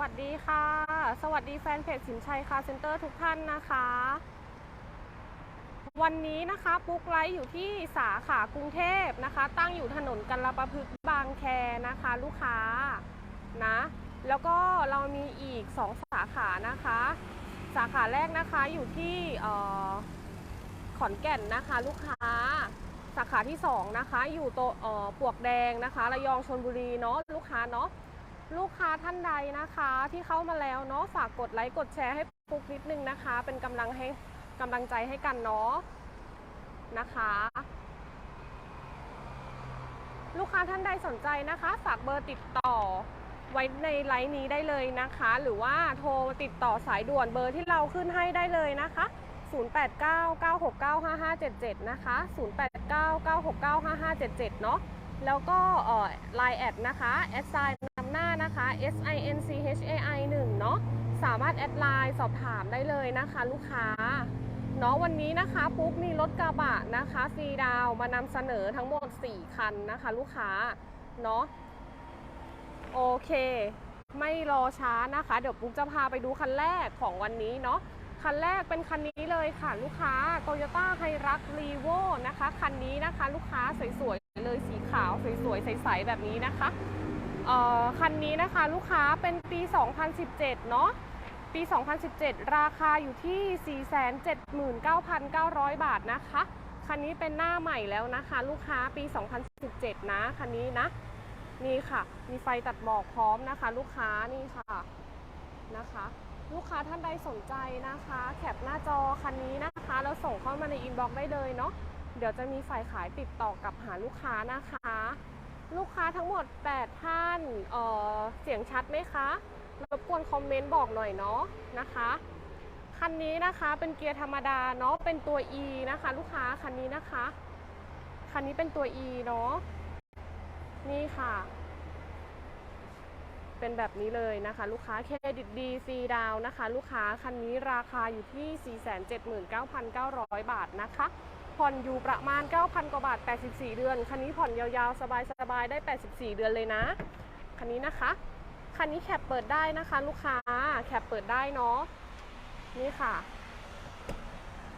วัสดีค่ะ สวัสดีแฟนเพจสินชัยคาเซ็นเตอร์ทุกท่านนะคะ วันนี้นะคะปุ๊กไลฟ์อยู่ที่สาขากรุงเทพนะคะ ตั้งอยู่ถนนกันละประพฤกษ์บางแคนะคะ ลูกค้านะ แล้วก็เรามีอีก 2 สาขานะคะ สาขาแรกนะคะอยู่ที่ขอนแก่นนะคะ ลูกค้าสาขาที่ 2 นะคะ อยู่โตปวกแดงนะคะระยองชนบุรีเนาะลูกค้าเนาะ ลูกค้าท่านใดนะคะที่เข้ามาแล้วเนาะฝากกดไลค์กดแชร์ให้ปุ๊กนิดนึงนะคะ เป็นกำลังให้กำลังใจให้กันเนาะนะคะ ลูกค้าท่านใดสนใจนะคะ ฝากเบอร์ติดต่อไว้ในไลน์นี้ได้เลยนะคะ หรือว่าโทรติดต่อสายด่วนเบอร์ที่เราขึ้นให้ได้เลยนะคะ 0899695577 นะคะ 0899695577 เนาะแล้วก็เอ่อ Line แอดนะคะแอดไซน์ หน้านะคะ S I N C H A I 1เนาะสามารถแอดไลน์สอบถามได้เลยนะคะ ลูกค้าเนาะวันนี้นะคะปุ๊กมีรถกระบะนะคะฟรีดาวมานำเสนอทั้งหมด 4 คันนะคะ ลูกค้าเนาะโอเค ไม่รอช้านะคะ เดี๋ยวปุ๊กจะพาไปดูคันแรกของวันนี้เนาะคันแรกเป็นคันนี้เลยค่ะ ลูกค้า Toyota h i r u x r e v o นะคะ คันนี้นะคะ ลูกค้าสวยๆเลยสีขาวสวยๆใสๆแบบนี้นะคะ คันนี้นะคะลูกค้าเป็นปี 2017 เนาะปี 2017 ราคาอยู่ที่ 479,900 บาทนะคะ คันนี้เป็นหน้าใหม่แล้วนะคะ ลูกค้าปี 2017 นะ คันนี้นะ นี่ค่ะ มีไฟตัดหมอกพร้อมนะคะ ลูกค้านี่ค่ะนะคะ ลูกค้าท่านใดสนใจนะคะ แคปหน้าจอคันนี้นะคะ แล้วส่งเข้ามาในอินบ็อกซ์ได้เลยเนาะเดี๋ยวจะมีฝ่ายขายติดต่อกลับหาลูกค้านะคะ ลูกค้าทั้งหมด 8 ท่านเเสียงชัดไหมคะรบกวนคอมเมนต์บอกหน่อยเนาะนะคะ คันนี้นะคะเป็นเกียร์ธรรมดาเนาะเป็นตัว E นะคะ ลูกค้าคันนี้นะคะ คันนี้เป็นตัว E เนาะนี่ค่ะ เป็นแบบนี้เลยนะคะ ลูกค้าเครดิตดีฟรีดาวนะคะ ลูกค้าคันนี้ราคาอยู่ที่ 479,900 บาทนะคะ ผ่อนอยู่ประมาณ 9,000 กว่าบาท 84 เดือน คันนี้ผ่อนยาวๆ สบายๆ ได้ 84 เดือนเลยนะ คันนี้นะคะ คันนี้แคปเปิดได้นะคะ ลูกค้า แคปเปิดได้เนาะ นี่ค่ะ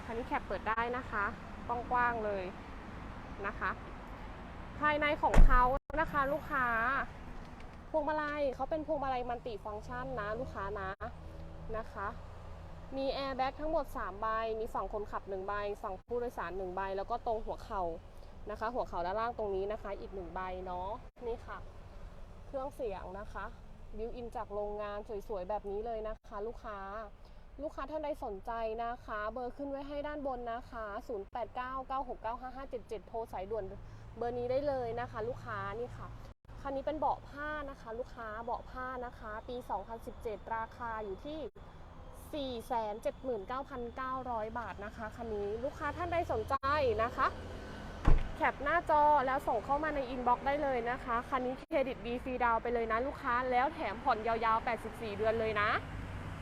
คันนี้แคปเปิดได้นะคะ กว้างๆ เลยนะคะ ภายในของเขานะคะลูกค้า พวงมาลัยเขาเป็นพวงมาลัยมัลติฟังก์ชันนะ ลูกค้านะ นะคะ มีแอร์แบ็กทั้งหมด 3 ใบ มีฝั่งคนขับ 1 ใบ ฝั่งผู้โดยสาร 1 ใบ แล้วก็ตรงหัวเข่านะคะ หัวเข่าด้านล่างตรงนี้นะคะ อีก 1 ใบเนาะ นี่ค่ะ เครื่องเสียงนะคะบิวอินจากโรงงานสวยๆ แบบนี้เลยนะคะ ลูกค้า ลูกค้าท่านใดสนใจนะคะ เบอร์ขึ้นไว้ให้ด้านบนนะคะ 0899695577 โทรสายด่วนเบอร์นี้ได้เลยนะคะ ลูกค้านี่ค่ะ คันนี้เป็นเบาะผ้านะคะ ลูกค้าเบาะผ้านะคะ ปี 2017 ราคาอยู่ที่ 479,900 บาทนะคะคันนี้ลูกค้าท่านใดสนใจนะคะ แคปหน้าจอแล้วส่งเข้ามาในอินบ็อกซ์ได้เลยนะคะคันนี้เครดิตดีฟรีดาวไปเลยนะลูกค้าแล้วแถมผ่อนยาวๆ 84 เดือนเลยนะ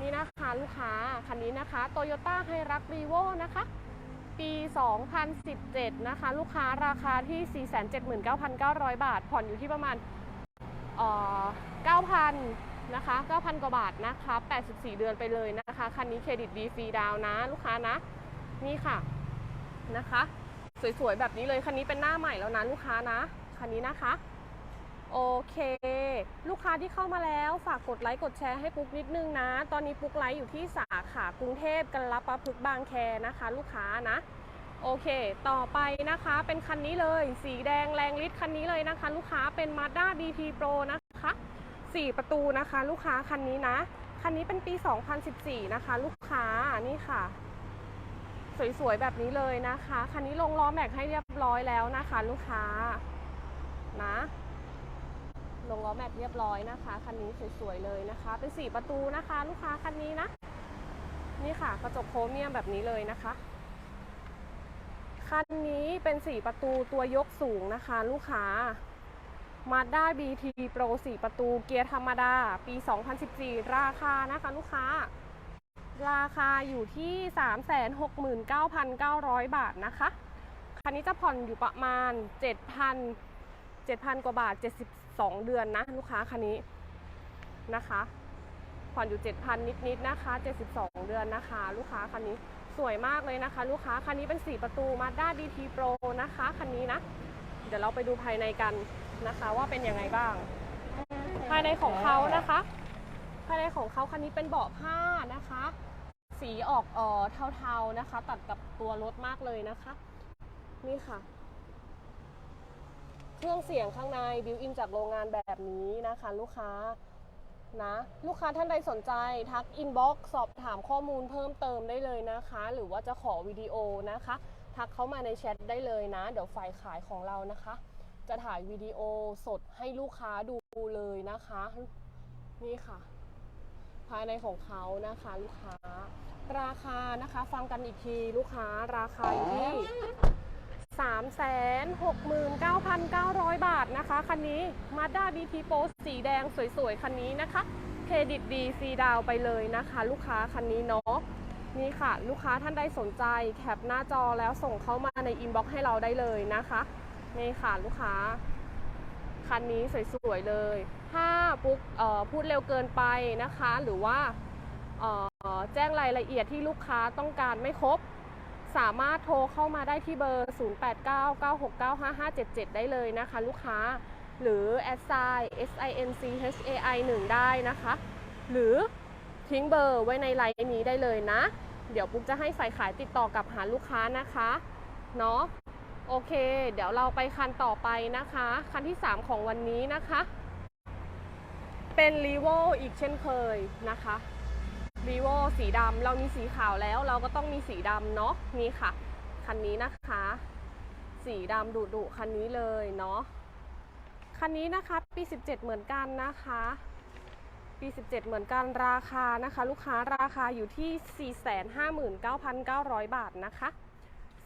นี่นะคะลูกค้าคันนี้นะคะ Toyota h i r u x r e v o นะคะปี 2017 นะคะ ลูกค้าราคาที่ 479,900 บาท ผ่อนอยู่ที่ประมาณ เอ่อ 9,000 นะคะ 9,000 กว่าบาทนะคะ 84 เดือนไปเลยนะคะ คันนี้เครดิตดีฟรีดาวน์นะ ลูกค้านะ นี่ค่ะนะคะ สวยๆ แบบนี้เลย คันนี้เป็นหน้าใหม่แล้วนะลูกค้านะ คันนี้นะคะ โอเค ลูกค้าที่เข้ามาแล้วฝากกดไลค์กดแชร์ให้ปุ๊กนิดนึงนะ ตอนนี้ปุ๊กไลฟ์อยู่ที่สาขากรุงเทพกันรับประพฤกษ์บางแคนะคะ ลูกค้านะ โอเค ต่อไปนะคะเป็นคันนี้เลย สีแดงแรงฤทธิ์คันนี้เลยนะคะ ลูกค้าเป็น Mazda BT Pro นะคะ 4 ประตูนะคะ ลูกค้าคันนี้นะ คันนี้เป็นปี 2014 นะคะ ลูกค้านี่ค่ะ สวยๆ แบบนี้เลยนะคะ คันนี้ลงล้อแม็กให้เรียบร้อยแล้วนะคะ ลูกค้านะลงล้อแม็กเรียบร้อยนะคะ คันนี้สวยๆเลยนะคะ เป็น 4 ประตูนะคะ ลูกค้าคันนี้นะ นี่ค่ะ กระจกโครเมียมแบบนี้เลยนะคะ คันนี้เป็น 4 ประตูตัวยกสูงนะคะ ลูกค้า Mazda BT Pro 4 ประตูเกียร์ธรรมดา ปี 2014 ราคานะคะลูกค้า ราคาอยู่ที่ 369,900 บาทนะคะ คันนี้จะผ่อนอยู่ประมาณ 7,000 7,000 กว่าบาท 72 เดือนนะ ลูกค้าคันนี้นะคะ ผ่อนอยู่ 7,000 นิดๆนะคะ 72 เดือนนะคะ ลูกค้าคันนี้สวยมากเลยนะคะ ลูกค้าคันนี้เป็น 4 ประตู Mazda DT Pro นะคะคันนี้นะ เดี๋ยวเราไปดูภายในกัน นะคะว่าเป็นยังไงบ้าง ภายในของเขานะคะ ภายในของเขาคันนี้เป็นเบาะผ้านะคะ สีออกเอ่อเทาๆนะคะ ตัดกับตัวรถมากเลยนะคะ นี่ค่ะ เครื่องเสียงข้างในบิวอินจากโรงงานแบบนี้นะคะ ลูกค้านะลูกค้าท่านใดสนใจทักอินบ็อกซ์สอบถามข้อมูลเพิ่มเติมได้เลยนะคะ หรือว่าจะขอวิดีโอนะคะ ทักเข้ามาในแชทได้เลยนะ เดี๋ยวฝ่ายขายของเรานะคะ จะถ่ายวิดีโอสดให้ลูกค้าดูเลยนะคะ นี่ค่ะ ภายในของเขานะคะลูกค้า ราคานะคะฟังกันอีกทีลูกค้าราคาอยู่ที่369,900 บาทนะคะ คันนี้ Mazda BT Pro สีแดงสวยๆ คันนี้นะคะ เครดิตดีฟรีดาวไปเลยนะคะ ลูกค้าคันนี้เนาะนี่ค่ะ ลูกค้าท่านใดสนใจแคปหน้าจอแล้วส่งเข้ามาในอินบ็อกซ์ให้เราได้เลยนะคะ นี่ค่ะลูกค้า คันนี้สวยๆเลย ถ้าปุ๊กพูดเร็วเกินไปนะคะ หรือว่าแจ้งรายละเอียดที่ลูกค้าต้องการไม่ครบ สามารถโทรเข้ามาได้ที่เบอร์ 0899695577 ได้เลยนะคะ ลูกค้า หรือ s i s i n c h a i 1ได้นะคะ หรือทิ้งเบอร์ไว้ในไลน์นี้ได้เลยนะ เดี๋ยวปุ๊กจะให้ฝ่ายขายติดต่อกับหาลูกค้านะคะ เนาะ โอเค เดี๋ยวเราไปคันต่อไปนะคะ คันที่ 3 ของวันนี้นะคะ เป็น r e v o อีกเช่นเคยนะคะ r e v o สีดำเรามีสีขาวแล้ว เราก็ต้องมีสีดำเนาะนี่ค่ะ คันนี้นะคะ สีดำดุดุคันนี้เลยเนาะคันนี้นะคะปี 17 เหมือนกันนะคะปี 17 เหมือนกันราคานะคะ ลูกค้าราคาอยู่ที่ 459,900 บาทนะคะ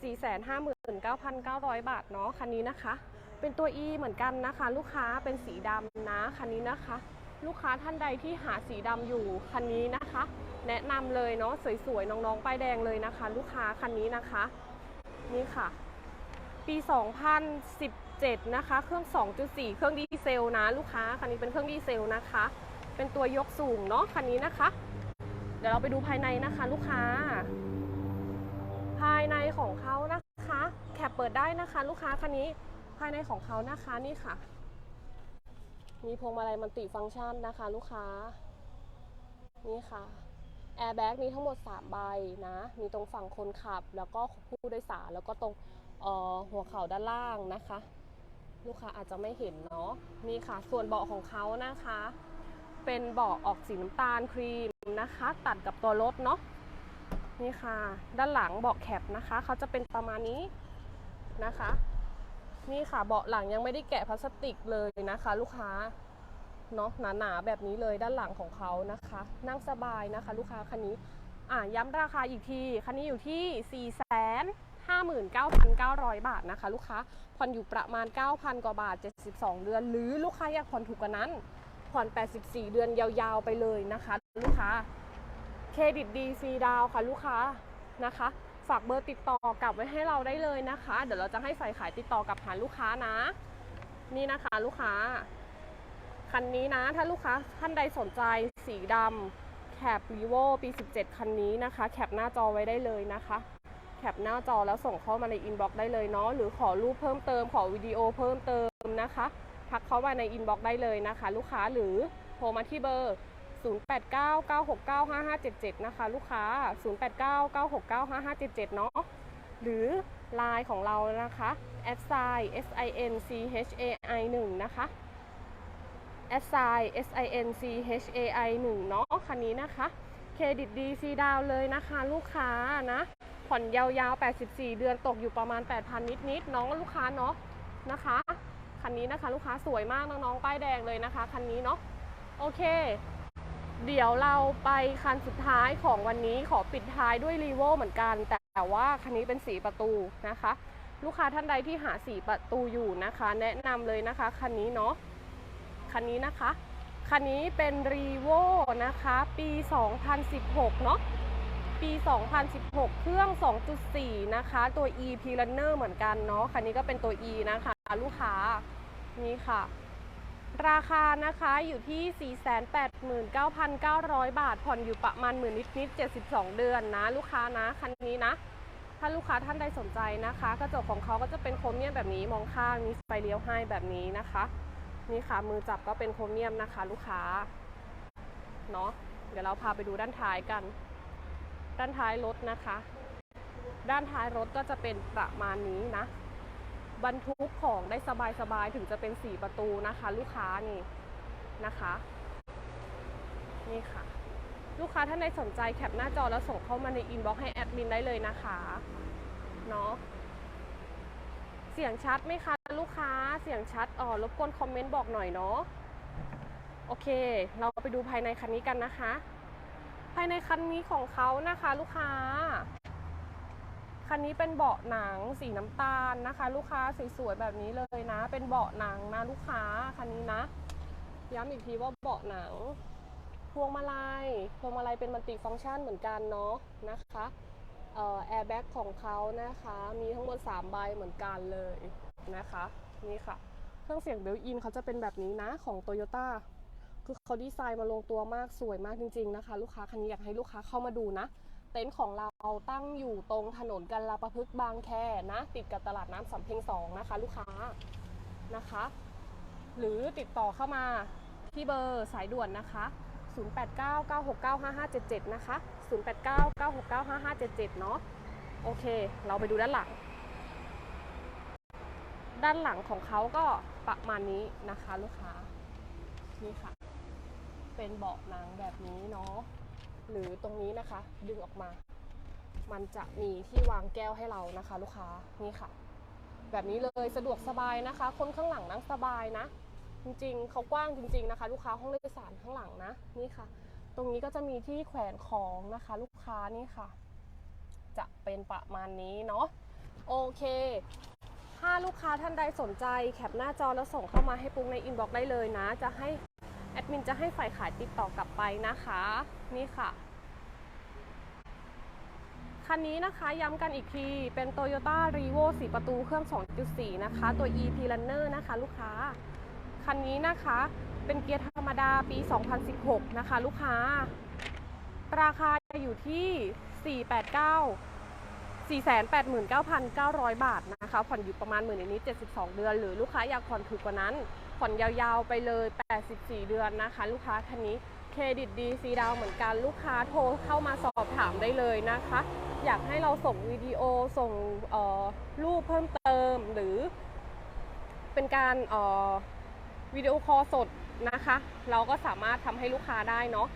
459,900 บาทเนาะคันนี้นะคะ เป็นตัว E เหมือนกันนะคะ ลูกค้าเป็นสีดำนะคันนี้นะคะ ลูกค้าท่านใดที่หาสีดำอยู่คันนี้นะคะ แนะนำเลยเนาะสวยๆน้องๆป้ายแดงเลยนะคะ ลูกค้าคันนี้นะคะ นี่ค่ะ ปี 2017 นะคะ เครื่อง 2.4 เครื่องดีเซลนะ ลูกค้าคันนี้เป็นเครื่องดีเซลนะคะ เป็นตัวยกสูงเนาะคันนี้นะคะ เดี๋ยวเราไปดูภายในนะคะ ลูกค้า ภายในของเขานะคะ แคปเปิดได้นะคะ ลูกค้าคันนี้ภายในของเขานะคะนี่ค่ะ มีพวงมาลัยมัลติฟังก์ชันนะคะ ลูกค้า นี่ค่ะแอร์แบ็กมีทั้งหมด 3 ใบนะ มีตรงฝั่งคนขับ แล้วก็ผู้โดยสาร แล้วก็ตรงออหัวเข่าด้านล่างนะคะ ลูกค้าอาจจะไม่เห็นเนาะนี่ค่ะ ส่วนเบาะของเขานะคะ เป็นเบาะออกสีน้ำตาลครีมนะคะ ตัดกับตัวรถเนาะ นี่ค่ะ ด้านหลังเบาะแคปนะคะเขาจะเป็นประมาณนี้นะคะ นี่ค่ะเบาะหลังยังไม่ได้แกะพลาสติกเลยนะคะ ลูกค้าเนาะหนาๆแบบนี้เลยด้านหลังของเขานะคะ นั่งสบายนะคะ ลูกค้าคันนี้อะย้ำราคาอีกที คันนี้อยู่ที่ 4 5 9 9 0 0 บาทนะคะ ลูกค้าผ่อนอยู่ประมาณ 9,000 กว่าบาท 72 เดือน หรือลูกค้าอยากผ่อนถูกกว่านั้นผ่อน 84 เดือนยาวๆไปเลยนะคะ ลูกค้า เครดิตดีฟรีดาวค่ะลูกค้านะคะ ฝากเบอร์ติดต่อกลับไว้ให้เราได้เลยนะคะ เดี๋ยวเราจะให้ฝ่ายขายติดต่อกลับหาลูกค้านะ นี่นะคะลูกค้า คันนี้นะถ้าลูกค้าท่านใดสนใจสีดำแคป r e v o ปี 17 คันนี้นะคะ แคปหน้าจอไว้ได้เลยนะคะแคปหน้าจอแล้วส่งเข้ามาในอินบ็อกซ์ได้เลยเนาะหรือขอรูปเพิ่มเติมขอวิดีโอเพิ่มเติมนะคะ ทักเข้ามาในอินบ็อกซ์ได้เลยนะคะ ลูกค้าหรือโทรมาที่เบอร์ 0899695577 นะคะ ลูกค้า 0899695577 เนาะหรือ Line ของเรานะคะ s i s i n c h a i 1นะคะ s i s i n c h a i 1เนาะคันนี้นะคะ เครดิตดีฟรีดาวเลยนะคะ ลูกค้านะ ผ่อนยาวๆ 84 เดือนตกอยู่ประมาณ 8,000 นิดๆ น้องลูกค้าเนาะนะคะ คันนี้นะคะ ลูกค้าสวยมากน้องๆ ป้ายแดงเลยนะคะ คันนี้เนาะ โอเค เดี๋ยวเราไปคันสุดท้ายของวันนี้ขอปิดท้ายด้วยรีโวเหมือนกัน แต่ว่าคันนี้เป็นสีประตูนะคะ ลูกค้าท่านใดที่หาสีประตูอยู่นะคะ แนะนำเลยนะคะคันนี้เนาะคันนี้นะคะคันนี้เป็นรีโวนะคะ ปี 2016 เนาะปี 2016 เครื่อง 2.4 นะคะ ตัว e p l a n n e r เหมือนกันเนาะคันนี้ก็เป็นตัว e นะคะ ลูกค้านี่ค่ะ ราคานะคะอยู่ที่ 489,900 บาท ผ่อนอยู่ประมาณหมื่นนิดๆ72 เดือนนะ ลูกค้านะคันนี้นะ ถ้าลูกค้าท่านใดสนใจนะคะ กระจกของเขาก็จะเป็นโครเมียมแบบนี้มองข้างมีไฟเลี้ยวให้แบบนี้นะคะ นี่ค่ะมือจับก็เป็นโครเมียมนะคะ ลูกค้าเนาะเดี๋ยวเราพาไปดูด้านท้ายกัน ด้านท้ายรถนะคะ ด้านท้ายรถก็จะเป็นประมาณนี้นะ บรรทุกของได้สบายๆถึงจะเป็น 4 ประตูนะคะ ลูกค้านี่นะคะนี่ค่ะ ลูกค้าท่านใดสนใจแคปหน้าจอแล้วส่งเข้ามาในอินบ็อกซ์ให้แอดมินได้เลยนะคะเนาะเสียงชัดไหมคะลูกค้าเสียงชัดอ๋อรบกวนคอมเมนต์บอกหน่อยเนาะโอเค เราไปดูภายในคันนี้กันนะคะ ภายในคันนี้ของเขานะคะ ลูกค้า คันนี้เป็นเบาะหนังสีน้ำตาลนะคะ ลูกค้าสวยๆแบบนี้เลยนะ เป็นเบาะหนังนะลูกค้าคันนี้นะ ย้ำอีกทีว่าเบาะหนัง พวงมาลัย พวงมาลัยเป็นมัลติฟังก์ชันเหมือนกันเนาะนะคะแอร์แบ็กของเขานะคะ มีทั้งหมด 3 ใบเหมือนกันเลยนะคะ นี่ค่ะ เครื่องเสียงเบลอินเขาจะเป็นแบบนี้นะของ t o y ยต้คือเขาดีไซน์มาลงตัวมากสวยมากจริง ๆนะคะ ลูกค้าคันนี้อยากให้ลูกค้าเข้ามาดูนะ เต็นท์ของเราตั้งอยู่ตรงถนนกันลาประพฤกษ์บางแคนะ ติดกับตลาดน้ำสำเพ็งสองนะคะ ลูกค้านะคะ หรือติดต่อเข้ามาที่เบอร์สายด่วนนะคะ 0899695577 นะคะ 0899695577 เนาะโอเค เราไปดูด้านหลัง ด้านหลังของเขาก็ประมาณนี้นะคะ ลูกค้า นี่ค่ะ เป็นเบาะหนังแบบนี้เนาะ หรือตรงนี้นะคะ ดึงออกมา มันจะมีที่วางแก้วให้เรานะคะ ลูกค้านี่ค่ะ แบบนี้เลยสะดวกสบายนะคะ คนข้างหลังนั่งสบายนะ จริงๆเขากว้างจริง ๆนะคะ ลูกค้าห้องโดยสารข้างหลังนะนี่ค่ะ ตรงนี้ก็จะมีที่แขวนของนะคะ ลูกค้านี่ค่ะ จะเป็นประมาณนี้เนาะโอเคถ้าลูกค้าท่านใดสนใจแคปหน้าจอแล้วส่งเข้ามาให้ปุ๊กในอินบ็อกซ์ได้เลยนะ จะให้ แอดมินจะให้ฝ่ายขายติดต่อกลับไปนะคะ นี่ค่ะ คันนี้นะคะย้ำกันอีกที เป็น Toyota r e v o 4 ประตูเครื่อง 2.4 นะคะ ตัว EP Runner นะคะ ลูกค้า คันนี้นะคะเป็นเกียร์ธรรมดาปี 2016 นะคะ ลูกค้า ราคาอยู่ที่ 489 489,900 บาทนะคะ ผ่อนอยู่ประมาณหมื่นนิด72 เดือน หรือลูกค้าอยากผ่อนถูกกว่านั้น ผ่อนยาวๆไปเลย 84 เดือนนะคะ ลูกค้าคันนี้เครดิตดีซีดาวเหมือนกันลูกค้าโทรเข้ามาสอบถามได้เลยนะคะ อยากให้เราส่งวิดีโอส่งรูปเพิ่มเติมหรือ เป็นการวิดีโอคอลสดนะคะ เราก็สามารถทำให้ลูกค้าได้เนาะ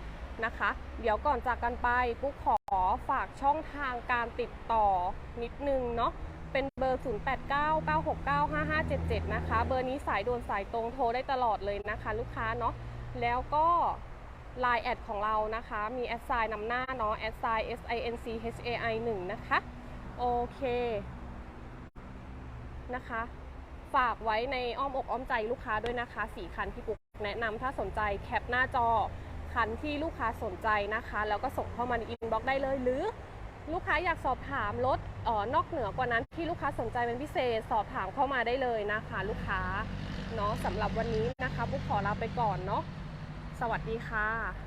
นะคะ เดี๋ยวก่อนจากกันไปปุ๊กขอฝากช่องทางการติดต่อนิดนึงเนาะ เป็นเบอร์ 0899695577 นะคะ เบอร์นี้สายด่วนสายตรงโทรได้ตลอดเลยนะคะ ลูกค้าเนาะแล้วก็ Line แอดของเรานะคะ มีแอดไซน์นำหน้าเนาะแอดไซน์ S I N C H A I 1นะคะ โอเค นะคะ ฝากไว้ในอ้อมอกอ้อมใจลูกค้าด้วยนะคะสี่คันที่ปุ๊กแนะนำถ้าสนใจแคปหน้าจอคันที่ลูกค้าสนใจนะคะ แล้วก็ส่งเข้ามาในอินบ็อกซ์ได้เลย หรือลูกค้าอยากสอบถามรถ ออนอกเหนือกว่านั้นที่ลูกค้าสนใจเป็นพิเศษ สอบถามเข้ามาได้เลยนะคะ ลูกค้าเนาะสำหรับวันนี้นะคะบุ๊กขอลาไปก่อนเนาะสวัสดีค่ะ